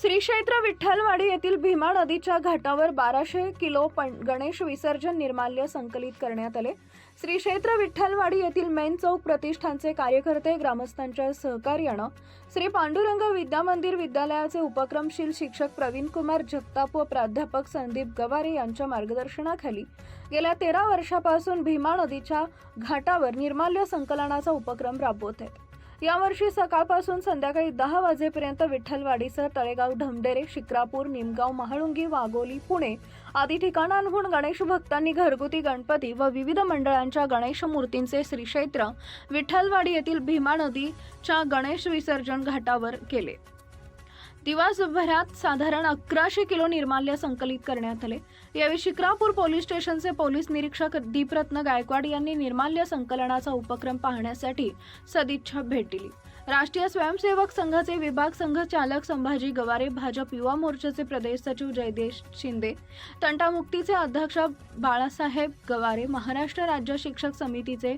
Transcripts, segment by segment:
श्री क्षेत्र विठ्ठलवाडी येथील भीमा नदीच्या घाटावर बाराशे किलो पण गणेश विसर्जन निर्माल्य संकलित करण्यात आले. श्री क्षेत्र विठ्ठलवाडी येथील मेन चौक प्रतिष्ठानचे कार्यकर्ते ग्रामस्थांच्या सहकार्यानं श्री पांडुरंग विद्यामंदिर विद्यालयाचे उपक्रमशील शिक्षक प्रवीण कुमार जगताप व प्राध्यापक संदीप गवारे यांच्या मार्गदर्शनाखाली गेल्या तेरा वर्षापासून भीमा नदीच्या घाटावर निर्माल्य संकलनाचा उपक्रम राबवत आहेत. यावर्षी सकाळपासून संध्याकाळी दहा वाजेपर्यंत विठ्ठलवाडीसह तळेगाव ढमडेरे शिक्रापूर निमगाव महाळुंगी वाघोली पुणे आदी ठिकाणांहून गणेश भक्तांनी घरगुती गणपती व विविध मंडळांच्या गणेश मूर्तींचे श्रीक्षेत्र विठ्ठलवाडी येथील भीमा नदीच्या गणेश विसर्जन घाटावर केले. दिवसभरात साधारण अकराशे किलो निर्माल्य संकलित करण्यात आले. यावेळी शिक्रापूर पोलीस स्टेशनचे पोलीस निरीक्षक दीपरत्न गायकवाड यांनी निर्माल्य संकलनाचा उपक्रम पाहण्यासाठी सदिच्छा भेट दिली. राष्ट्रीय स्वयंसेवक संघाचे विभाग संघ चालक संभाजी गवारे भाजप युवा मोर्चाचे प्रदेश सचिव जयदेश शिंदे तंटामुक्तीचे अध्यक्ष बाळासाहेब गवारे महाराष्ट्र राज्य शिक्षक समितीचे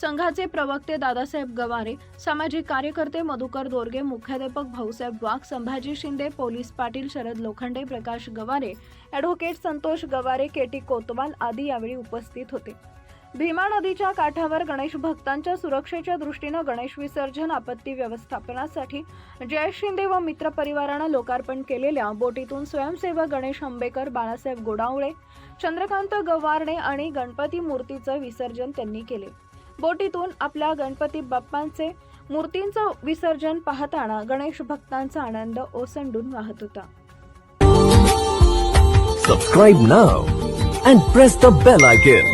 संघाचे प्रवक्ते दादासाहेब गवारे सामाजिक कार्यकर्ते मधुकर दोरगे मुख्याध्यापक Bhausaheb Wagh Sambhaji Shinde police Patil Sharad Lokhande Prakash Gaware advocate Santosh Gaware K T Kotwal आदी यावेळी उपस्थित होते. भीमा नदीच्या काठावर गणेश भक्तांच्या सुरक्षेच्या दृष्टीनं गणेश विसर्जन आपत्ती व्यवस्थापनासाठी जय शिंदे व मित्र परिवारानं लोकार्पण केलेल्या बोटीतून स्वयंसेवक गणेश आंबेकर बाळासाहेब गोडावळे चंद्रकांत गवारणे आणि गणपती मूर्तीचं विसर्जन त्यांनी केले. बोटीतून आपल्या गणपती बाप्पांचे मूर्तींचं विसर्जन पाहताना गणेश भक्तांचा आनंद ओसंडून वाहत होता. Subscribe now and press the bell icon